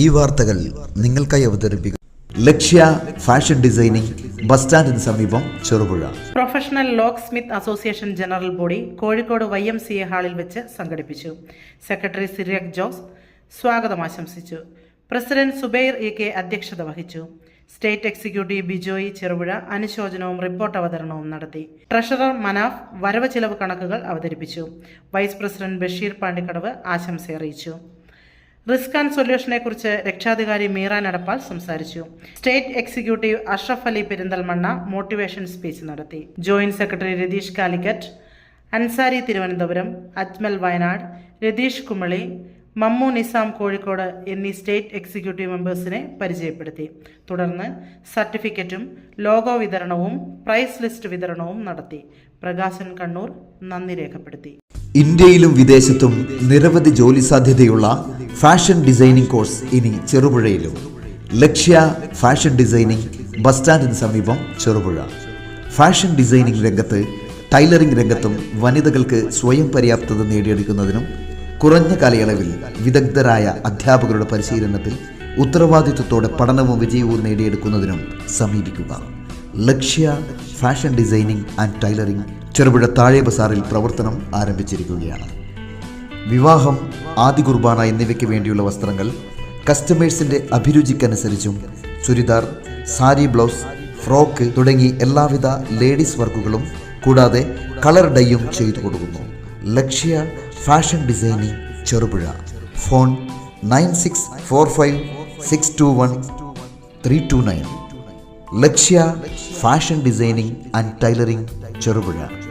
ഈ വാർത്തകൾ നിങ്ങൾക്കായി അവതരിപ്പിക്കും. ലക്ഷ്യ ഫാഷൻ ഡിസൈനിങ് ബസ് സ്റ്റാൻഡിന് സമീപം Cherupuzha. Professional locksmith association general body Kozhikode Y M C A ഹാളിൽ വെച്ച് സംഘടിപ്പിച്ചു. സെക്രട്ടറി സിറിയക് ജോസ് സ്വാഗതം ആശംസിച്ചു. പ്രസിഡന്റ് സുബൈർ ഇ കെ അധ്യക്ഷത വഹിച്ചു. സ്റ്റേറ്റ് എക്സിക്യൂട്ടീവ് ബിജോയി ചെറുപുഴ അനുശോചനവും റിപ്പോർട്ട് അവതരണവും നടത്തി. ട്രഷറർ മനാഫ് വരവ് ചിലവ് കണക്കുകൾ അവതരിപ്പിച്ചു. വൈസ് പ്രസിഡന്റ് ബഷീർ പാണ്ടിക്കടവ് ആശംസ അറിയിച്ചു. റിസ്ക് ആൻഡ് സൊല്യൂഷനെ കുറിച്ച് രക്ഷാധികാരി മീറ നടപ്പാൽ സംസാരിച്ചു. State executive Ashraf Ali Perinthalmanna motivation speech നടത്തി. ജോയിന്റ് സെക്രട്ടറി രതീഷ് കാലിക്കറ്റ് അൻസാരി തിരുവനന്തപുരം അജ്മൽ വയനാട് രതീഷ് കുമളി മമ്മു നിസാം കോഴിക്കോട് എന്നീ സ്റ്റേറ്റ് എക്സിക്യൂട്ടീവ് മെമ്പേഴ്സിനെ പരിചയപ്പെടുത്തി. തുടർന്ന് സർട്ടിഫിക്കറ്റും ലോഗോ വിതരണവും പ്രൈസ് ലിസ്റ്റ് വിതരണവും നടത്തി. പ്രകാശൻ കണ്ണൂർ നന്ദി രേഖപ്പെടുത്തി. ഇന്ത്യയിലും വിദേശത്തും നിരവധി ജോലി സാധ്യതയുള്ള ഫാഷൻ ഡിസൈനിങ് കോഴ്സ് ഇനി ചെറുപുഴയിലും. ലക്ഷ്യ ഫാഷൻ ഡിസൈനിങ് ബസ് സ്റ്റാൻഡിന് സമീപം ചെറുപുഴ. ഫാഷൻ ഡിസൈനിങ് രംഗത്ത് ടൈലറിംഗ് രംഗത്തും വനിതകൾക്ക് സ്വയം പര്യാപ്തത നേടിയെടുക്കുന്നതിനും കുറഞ്ഞ കാലയളവിൽ വിദഗ്ധരായ അധ്യാപകരുടെ പരിശീലനത്തിൽ ഉത്തരവാദിത്വത്തോടെ പഠനവും വിജയവും നേടിയെടുക്കുന്നതിനും സമീപിക്കുക. Lakshya fashion designing and tailoring Cherupuzha താഴെ ബസാറിൽ പ്രവർത്തനം ആരംഭിച്ചിരിക്കുകയാണ്. വിവാഹം ആദി കുർബാന എന്നിവയ്ക്ക് വേണ്ടിയുള്ള വസ്ത്രങ്ങൾ കസ്റ്റമേഴ്സിന്റെ അഭിരുചിക്കനുസരിച്ചും ചുരിദാർ സാരി ബ്ലൗസ് ഫ്രോക്ക് തുടങ്ങി എല്ലാവിധ ലേഡീസ് വർക്കുകളും കൂടാതെ കളർ ഡൈയും ചെയ്തു കൊടുക്കുന്നു. Lakshya fashion designing Cherupuzha. Phone nine six four five six two one three two nine. Lakshya fashion designing and tailoring Cherupuzha.